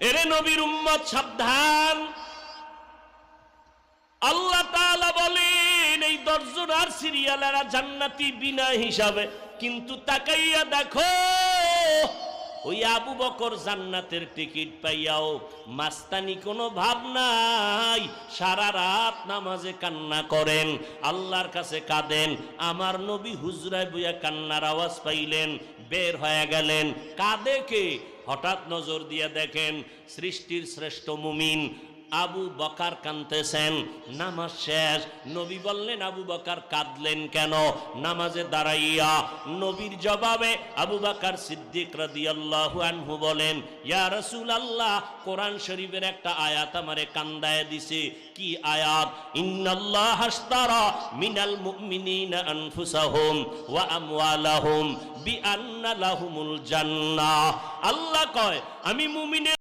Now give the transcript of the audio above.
এরে নবীর উম্মত, সাবধান। আল্লাহ তাআলা বলেন, এই দর্জন আর সিরিয়ালেরা জান্নাতি বিনা হিসাবে। কিন্তু তাকাইয়া দেখো ওই আবু বকর জান্নাতের টিকিট পাইয়াও মাস্তানি কোনো ভাব নাই। সারা রাত নামাজে কান্না করেন, আল্লাহর কাছে কাঁদেন। আমার নবী হুজরায় বইয়া কান্নার আওয়াজ পাইলেন, বের হয়ে গেলেন। কাঁদে কে? হঠাৎ নজর দিয়ে দেখেন সৃষ্টির শ্রেষ্ঠ মুমিন আবু বকার কানতেছেন নামাজ শেষ। নবী বললেন, আবু বকার কাঁদলেন কেন? নামাজে দাঁড়াইয়া। নবীর জবাবে আবু বাকার সিদ্দিক রাদিয়াল্লাহু আনহু বলেন, ইয়া রাসূল আল্লাহ কোরআন শরীফের একটা আয়াত আমারে কান্দায় দিছে। কি আয়াত? ইন্নাল্লাহ হাসতারা মিনাল মুমিনিনা আনফুসাহুম ওয়া আমওয়ালাহুম বিআন্না লাহুমুল জান্নাহ। আল্লাহ কয়, আমি মুমিনের